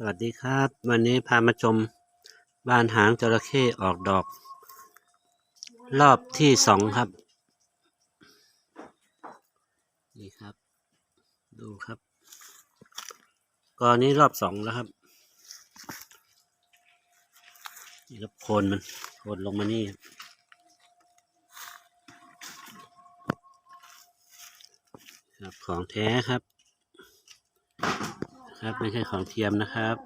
สวัสดีครับ วันนี้พามาชมบ้านหางจระเข้ออกดอก รอบที่สองครับ นี่ครับ ดูครับกอนนี้รอบสองแล้วครับนี่ครับโคนมันโคนลงมานี่ครับของแท้ครับ ครับ ไม่ใช่ของเทียมนะครับ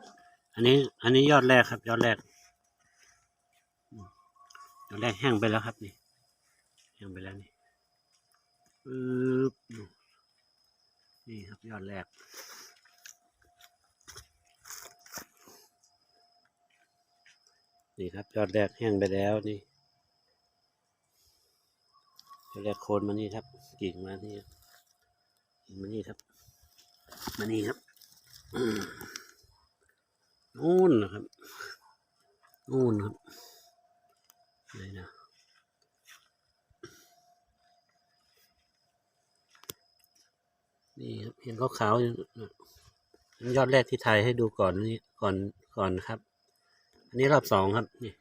อันนี้อันนี้ยอดแรกครับ ยอดแรก ยอดแรกแห้งไปแล้วครับนี่แห้งไปแล้วนี่ปึ๊บนี่ครับยอดแรกนี่ครับยอดแรกแห้งไปแล้วนี่ยอดแรกโคนมานี่ครับกิ่งมานี่ครับมานี่ครับมานี่ครับ นู่นนะครับนู่นครับไหนนะนี่ครับเห็นขาวๆอยู่นะอันยอดแรกที่ไทยให้ดูก่อนนี่ก่อนก่อนครับ อันนี้รอบสองครับ นี่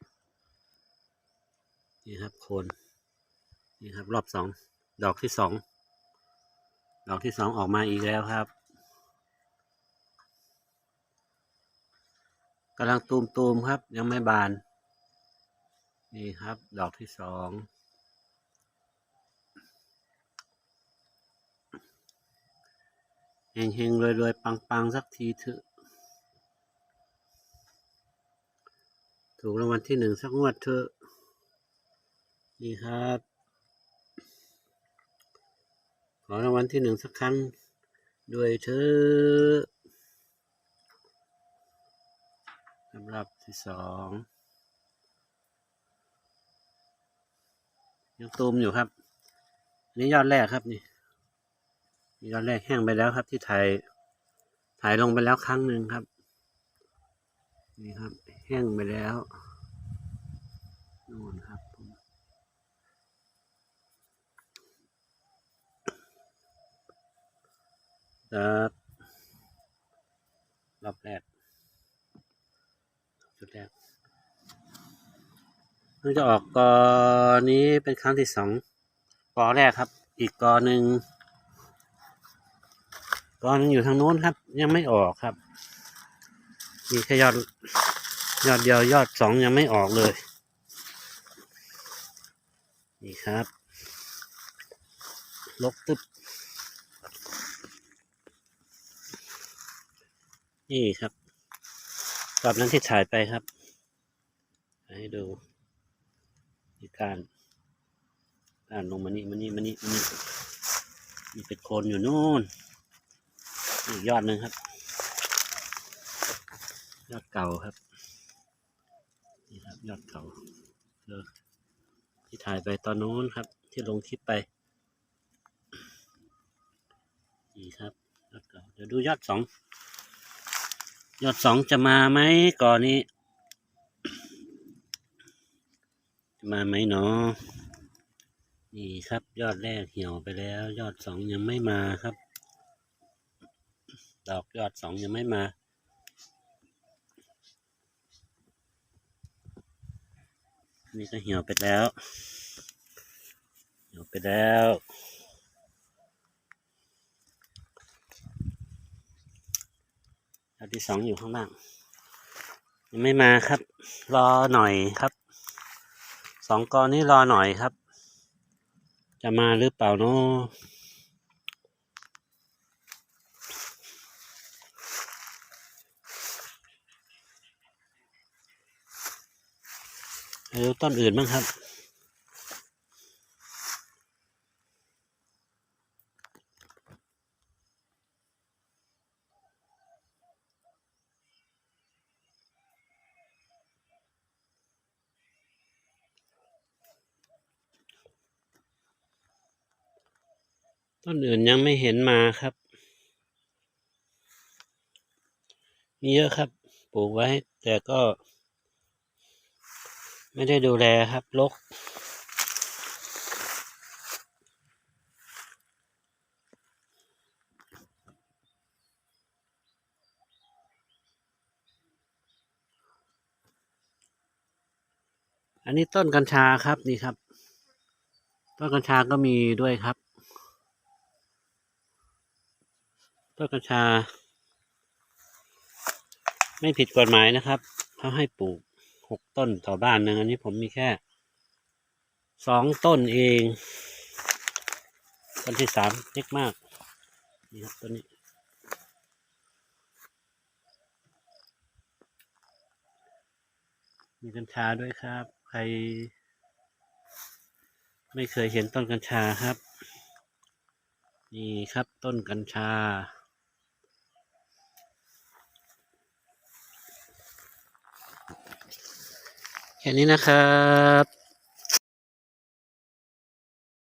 นี่ครับโคนนี่ครับ รอบสอง ดอกที่สอง ดอกที่สองออกมาอีกแล้วครับำลังตูมตูมๆครับ ยังไม่บาน นี่ครับ ดอกที่สองเฮงเฮงรวยรวยๆปังปัง ๆ สักทีเถอะ ถูกรางวัลที่หนึ่งสักงวดเถอะ นี่ครับ ขอรางวัลที่หนึ่งสักครั้ง ด้วยเถอะ รับที่สองยังตูมอยู่ครับอันนี้ยอดแรกครับนี่ยอดแรกแห้งไปแล้วครับที่ถ่ายถ่ายลงไปแล้วครั้งหนึ่งครับ นี่ครับ แห้งไปแล้วนู่นครับครับรอบแรก จุดแรกมันจะออกกอนี้เป็นครั้งที่สองกอแรกครับ อีกกอหนึ่งกอนึงอยู่ทางโน้นครับ ยังไม่ออกครับ มีแค่ยอดยอดเดียวยอดสองยังไม่ออกเลย นี่ครับลกตึ๊บนี่ครับ รอบนั้นที่ถ่ายไปครับ ให้ดูที่การการลงมานี่มานี่มานี่มานี่มีเป็นโคนอยู่นู่นอีกยอดหนึ่งครับ ยอดเก่าครับนี่ครับ ยอดเก่าเออที่ถ่ายไปตอนนู้นครับ ที่ลงคลิปไปนี่ครับยอดเก่าเดี๋ยวดูยอดสอง ยอดสองจะมาไหมก่อนนี้ มาไหมเนาะนี่ครับ ยอดแรกเหี่ยวไปแล้ว ยอดสองยังไม่มาครับ ดอกยอดสองยังไม่มานี่ก็เหี่ยวไปแล้ว เหี่ยวไปแล้ว ยอดที่สองอยู่ข้างล่างยังไม่มาครับ รอหน่อยครับสองกอนี้รอหน่อยครับ จะมาหรือเปล่าเนาะเออต้นอื่นบ้างครับ ต้นอื่นยังไม่เห็นมาครับ มีเยอะครับ ปลูกไว้ แต่ก็ ไม่ได้ดูแลครับลกอันนี้ต้นกัญชาครับนี่ครับ ต้นกัญชาก็มีด้วยครับ ต้นกัญชา ไม่ผิดกฎหมายนะครับเขาให้ปลูกหกต้นต่อบ้านหนึ่งอันนี้ผมมีแค่สองต้นเองต้นที่สามเล็กมากนี่ครับต้นนี้มีกัญชาด้วยครับ ใคร ไม่เคยเห็นต้นกัญชาครับ นี่ครับต้นกัญชา แค่นี้นะครับ